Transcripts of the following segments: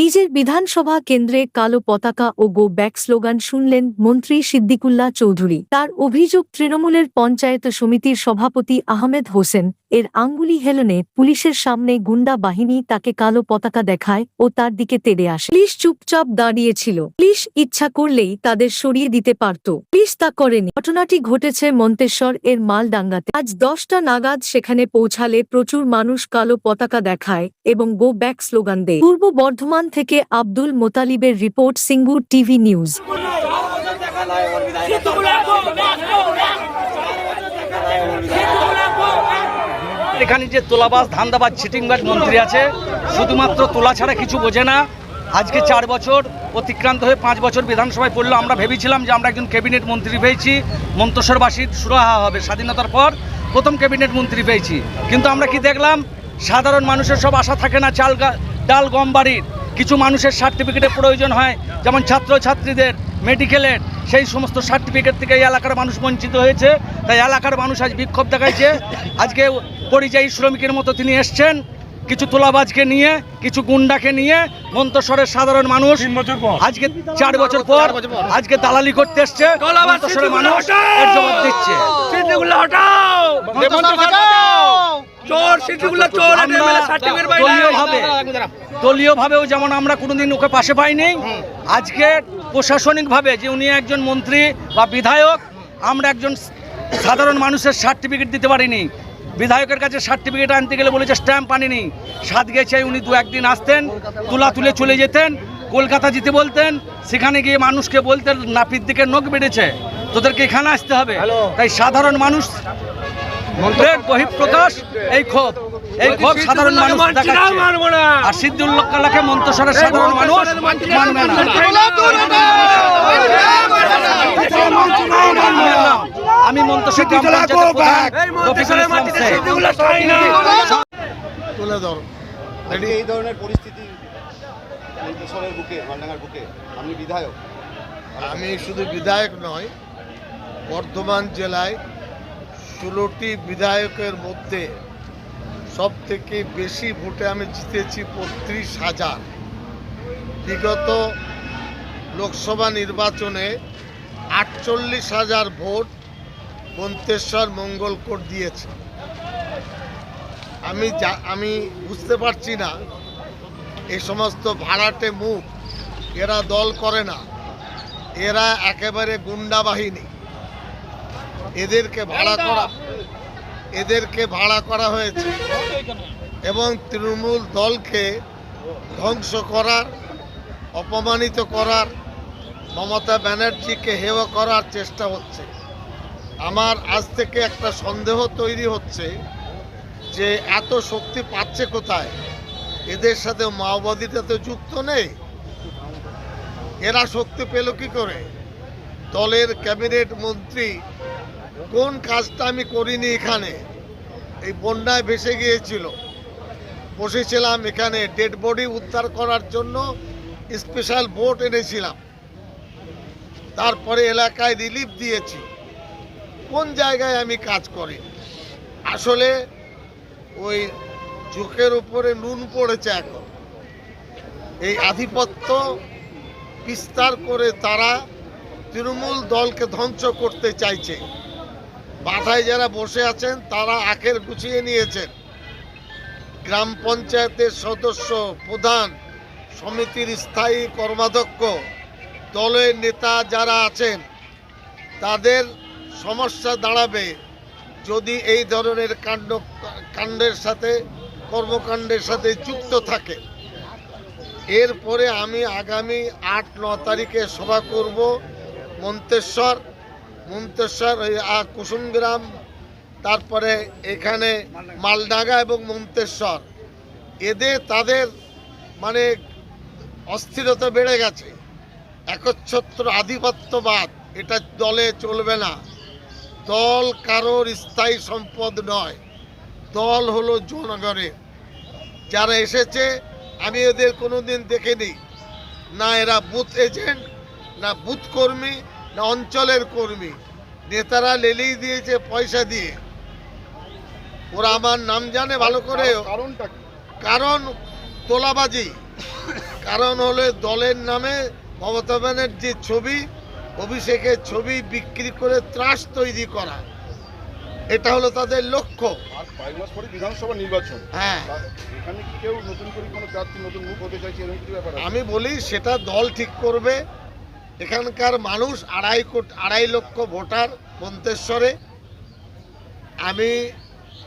নিজের বিধানসভা কেন্দ্রে কালো পতাকা ও গো ব্যাক স্লোগান শুনলেন মন্ত্রী সিদ্দিকুল্লাহ চৌধুরী। তার অভিযোগ, তৃণমূলের পঞ্চায়েত সমিতির সভাপতি আহমেদ হোসেন এর আঙ্গুলি হেলনে পুলিশের সামনে গুন্ডা বাহিনী তাকে কালো পতাকা দেখায় ও তার দিকে তেড়ে আসে। পুলিশ চুপচাপ দাঁড়িয়েছিল। পুলিশ ইচ্ছা করলেই তাদের সরিয়ে দিতে পারত। পুলিশ তা করেনি। ঘটনাটি ঘটেছে মন্তেশ্বর এর মালডাঙ্গাতে। আজ দশটা নাগাদ সেখানে পৌঁছালে প্রচুর মানুষ কালো পতাকা দেখায় এবং গো ব্যাক স্লোগান দেয়। পূর্ব বর্ধমান থেকে আব্দুল মোতালিবের রিপোর্ট, সিঙ্গুর টিভি নিউজ। এখানে যে তোলাবাজ, ধান্দাবাজ চিটিংবাজ মন্ত্রী আছে, শুধুমাত্র তোলা ছাড়া কিছু বোঝে না। আজকে চার বছর অতিক্রান্ত হয়ে পাঁচ বছর বিধানসভায় পড়ল। আমরা ভেবেছিলাম যে আমরা একজন ক্যাবিনেট মন্ত্রী পেয়েছি মন্তসরবাসীর সুরাহা হবে স্বাধীনতার পর প্রথম ক্যাবিনেট মন্ত্রী পেয়েছি। কিন্তু আমরা কি দেখলাম? সাধারণ মানুষের সব আশা থাকে না, চাল ডাল গম বাড়ির। কিছু মানুষের সার্টিফিকেটের প্রয়োজন হয়, যেমন ছাত্রছাত্রীদের, মেডিকেলের। সেই সমস্ত সার্টিফিকেট থেকে এই এলাকার মানুষ বঞ্চিত হয়েছে। তাই এলাকার মানুষ আজ বিক্ষোভ দেখাইছে। আজকে পরিযায়ী শ্রমিকের মতো তিনি এসছেন। কিছু তোলাবাজকে নিয়ে কিছু গুন্ডাকে নিয়ে মন্তসরের সাধারণ মানুষ আজকে চার বছর পর আজকে দালালি করতে এসছে মানুষ এর জবাব দিচ্ছে। দলীয়ভাবেও যেমন আমরা কোনোদিন ওকে পাশে পাইনি আজকে প্রশাসনিকভাবে যে উনি একজন মন্ত্রী বা বিধায়ক আমরা একজন সাধারণ মানুষের সার্টিফিকেট দিতে পারিনি। বিধায়কের কাছে সার্টিফিকেট আনতে গেলে বলেছে স্ট্যাম্প আনিনি। সাত গেছে উনি দু একদিন আসতেন তুলা তুলে চলে যেতেন কলকাতা যেতে বলতেন সেখানে গিয়ে মানুষকে বলতেন নাপির দিকে নখ বেড়েছে তোদেরকে এখানে আসতে হবে। তাই সাধারণ মানুষ বহিঃপ্রকাশ এই ক্ষোভ এই ক্ষোভ সাধারণ মানুষ আর সিদ্দুল্লাহ কালাকে মন্তসরের সাধারণ মানুষ মানবে না। আমি তুলে ধরো। এই ধরনের পরিস্থিতি বুকে বুকে আপনি বিধায়ক। আমি শুধু বিধায়ক নয় বর্ধমান জেলায় ষোলোটি বিধায়কের মধ্যে সব থেকে বেশি ভোটে আমি জিতেছি বত্রিশ হাজার। বিগত লোকসভা নির্বাচনে আটচল্লিশ হাজার ভোট মন্তেশ্বর মঙ্গলকোট দিয়েছে। আমি যা আমি বুঝতে পারছি না এই সমস্ত ভাড়াটে মুখ এরা দল করে না। এরা একেবারে গুন্ডা বাহিনী। এদেরকে ভাড়া করা এদেরকে ভাড়া করা হয়েছে। এবং তৃণমূল দলকে ধ্বংস করার অপমানিত করার মমতা ব্যানার্জিকে হেয় করার চেষ্টা হচ্ছে। আমার আজ থেকে একটা সন্দেহ তৈরি হচ্ছে যে এত শক্তি পাচ্ছে কোথায়? এদের সাথে মাওবাদীটা তো যুক্ত নেই। এরা শক্তি পেল কি করে? দলের ক্যাবিনেট মন্ত্রী, কোন কাজটা আমি করিনি এখানে? এই বন্যায় ভেসে গিয়েছিল। বসেছিলাম এখানে ডেড বডি উদ্ধার করার জন্য, স্পেশাল বোট এনেছিলাম। তারপরে এলাকায় রিলিফ দিয়েছি। কোন জায়গায় আমি কাজ করি? আসলে ওই চোখের উপরে নুন পড়েছে এখন। এই আধিপত্য বিস্তার করে তারা তৃণমূল দলকে ধ্বংস করতে চাইছে। মাথায় যারা বসে আছেন, তারা আখের গুছিয়ে নিয়েছেন। গ্রাম পঞ্চায়েতের সদস্য, প্রধান, সমিতির স্থায়ী কর্মাধ্যক্ষ, দলের নেতা যারা আছেন, তাদের সমস্যা দাঁড়াবে যদি এই ধরনের কাণ্ড, কাণ্ডের সাথে, কর্মকাণ্ডের সাথে যুক্ত থাকে। এরপরে আমি আগামী আট, ন তারিখে সভা করব মন্তেশ্বর। মন্তেশ্বর ওই কুসুমগ্রাম, তারপরে এখানে মালডাঙ্গা এবং মন্তেশ্বর। এদের, তাদের মানে অস্থিরতা বেড়ে গেছে। একচ্ছত্র আধিপত্যবাদ, এটা দলে চলবে না। দল কারোর স্থায়ী সম্পদ নয়। দল হলো জনগণের। যারা এসেছে আমি এদের কোনোদিন দেখিনি। না এরা বুথ এজেন্ট না বুথ কর্মী না অঞ্চলের কর্মী। নেতারা লেলেই দিয়েছে পয়সা দিয়ে। ওরা আমার নাম জানে ভালো করে। কারণটা কারণ তোলাবাজি। কারণ হলো দলের নামে মমতা ব্যানার্জির ছবি অভিষেকের ছবি বিক্রি করে ত্রাস তৈরি করা। এটা হলো তাদের লক্ষ্য। আর কয়েক মাস পরে বিধানসভা নির্বাচন। হ্যাঁ। এখানে কি কেউ নতুন করে কোনো প্রার্থী নতুন মুখ হতে চাইছে এরকম কিছু ব্যাপার আমি বলি সেটা দল ঠিক করবে। এখানকার মানুষ আড়াই কোটি আড়াই লক্ষ ভোটার মন্তেশ্বরে। আমি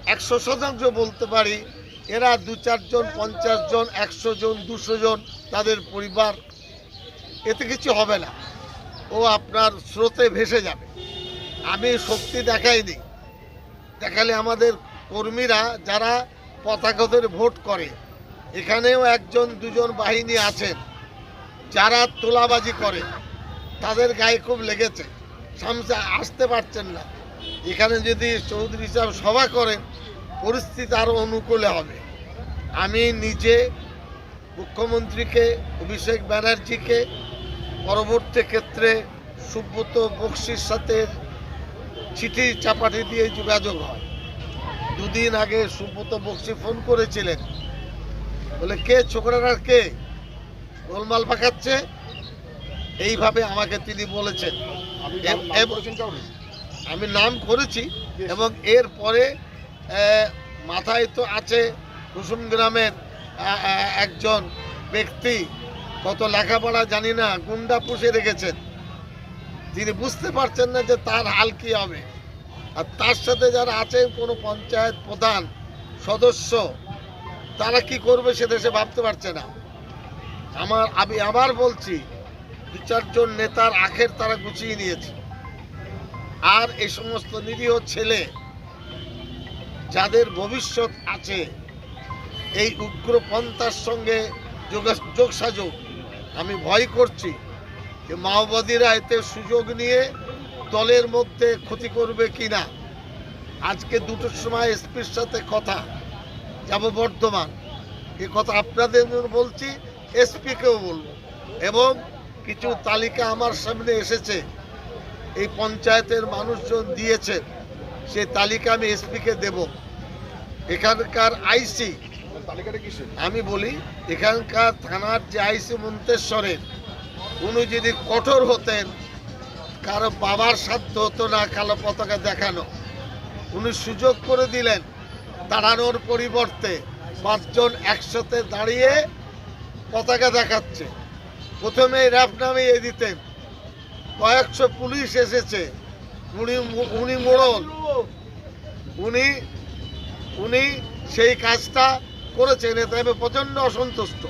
একশো শতাংশ বলতে পারি এরা দু চারজন পঞ্চাশ জন একশো জন দুশো জন তাদের পরিবার। এতে কিছু হবে না। ও আপনার স্রোতে ভেসে যাবে। আমি শক্তি দেখাইনি। দেখালে আমাদের কর্মীরা যারা পতাকা ধরে ভোট করে, এখানেও একজন, দুজন বাহিনী আছেন, যারা তোলাবাজি করে, তাদের গায়ে খুব লেগেছে। সামনে আসতে পারছেন না। এখানে যদি চৌধুরী সাহেব সভা করেন, পরিস্থিতি আরও অনুকূলে হবে। আমি নিজে মুখ্যমন্ত্রীকে, অভিষেক ব্যানার্জিকে পরবর্তী ক্ষেত্রে সুব্রত বক্সির সাথে চিঠি চাপাটি দিয়ে যোগাযোগ হয়। দুদিন আগে সুব্রত বক্সি ফোন করেছিলেন। বলে কে ছোকরাটা কে? গোলমাল পাকাচ্ছে? এইভাবে আমাকে তিনি বলেছেন? আমি নাম করেছি এবং এর পরে মাথায় তো আছে কুসুম গ্রামের একজন ব্যক্তি। কত লেখাপড়া জানি না, গুন্ডা পুষে রেখেছেন। তিনি বুঝতে পারছেন না যে তার হাল কি হবে। আর তার সাথে যারা আছেন, কোনো পঞ্চায়েত প্রধান সদস্য, তারা কি করবে সে ভাবতে পারছে না। আমার, আমি আবার বলছি দু চারজন নেতার আখের তারা গুছিয়ে নিয়েছে। আর এই সমস্ত নিরীহ ছেলে যাদের ভবিষ্যৎ আছে, এই উগ্রপন্থার সঙ্গে যোগা- যোগসাযোগ আমি ভয় করছি যে মাওবাদীরা এতে সুযোগ নিয়ে দলের মধ্যে ক্ষতি করবে কি না আজকে দুটোর সময় এসপির সাথে কথা, যাব বর্ধমান। এ কথা আপনাদের বলছি, এসপিকেও বলব। এবং কিছু তালিকা আমার সামনে এসেছে। এই পঞ্চায়েতের মানুষজন দিয়েছেন সেই তালিকা আমি এসপিকে দেব। এখানকার আইসি আমি বলি, এখানকার থানার যে আইসি মন্তেশ্বরের, উনি যদি কঠোর হতেন, কারও বাবার সাধ্য হতো না কালো পতাকা দেখানো। উনি সুযোগ করে দিলেন দাঁড়ানোর পরিবর্তে পাঁচজন একসাথে দাঁড়িয়ে পতাকা দেখাচ্ছে। প্রথমে র্যাপ নামিয়ে দিতেন। কয়েকশো পুলিশ এসেছে। উনি উনি মোড়ল উনি উনি সেই কাজটা করেছেন এতে আমি প্রচণ্ড অসন্তুষ্ট।